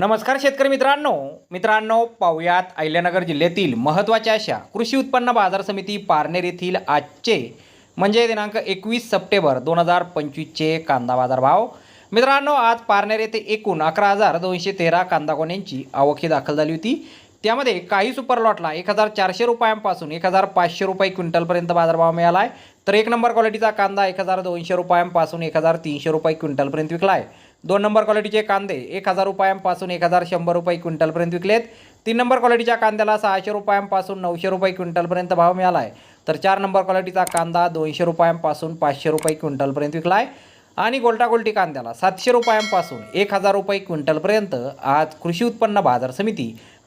नमस्कार शेतकरी मित्रांनो. मित्रांनो पाहुयात अहिल्यानगर जिल्ह्यातील महत्त्वाच्या अशा कृषी उत्पन्न बाजार समिती पारनेर येथील आजचे म्हणजे दिनांक एकवीस सप्टेंबर दोन हजार पंचवीसचे कांदा बाजार भाव मित्रांनो आज पारनेर येथे एकूण अकरा हजार दोनशे तेरा कांदा गोण्यांची आवक ही दाखल झाली होती. त्यामध्ये काही सुपर लॉटला एक हजार चारशे रुपयांपासून एक हजार पाचशे रुपये क्विंटलपर्यंत बाजारभाव मिळाला आहे तर एक नंबर क्वालिटीचा कांदा एक हजार दोनशे रुपयांपासून एक हजार तीनशे रुपये क्विंटलपर्यंत विकला आहे दोन नंबर क्वालिटीचे कांदे एक हजार रुपयांपासून एक हजार शंभर रुपये क्विंटलपर्यंत विकलेत. तीन नंबर क्वालिटीच्या कांद्याला सहाशे रुपयांपासून नऊशे रुपये क्विंटलपर्यंत भाव मिळाला आहे तर चार नंबर क्वालिटीचा कांदा दोनशे रुपयांपासून पाचशे रुपये क्विंटलपर्यंत विकला आहे आणि गोल्टा गोल्टी कांद्याला सातशे रुपयांपासून एक हजार रुपये क्विंटलपर्यंत आज कृषी उत्पन्न बाजार समिती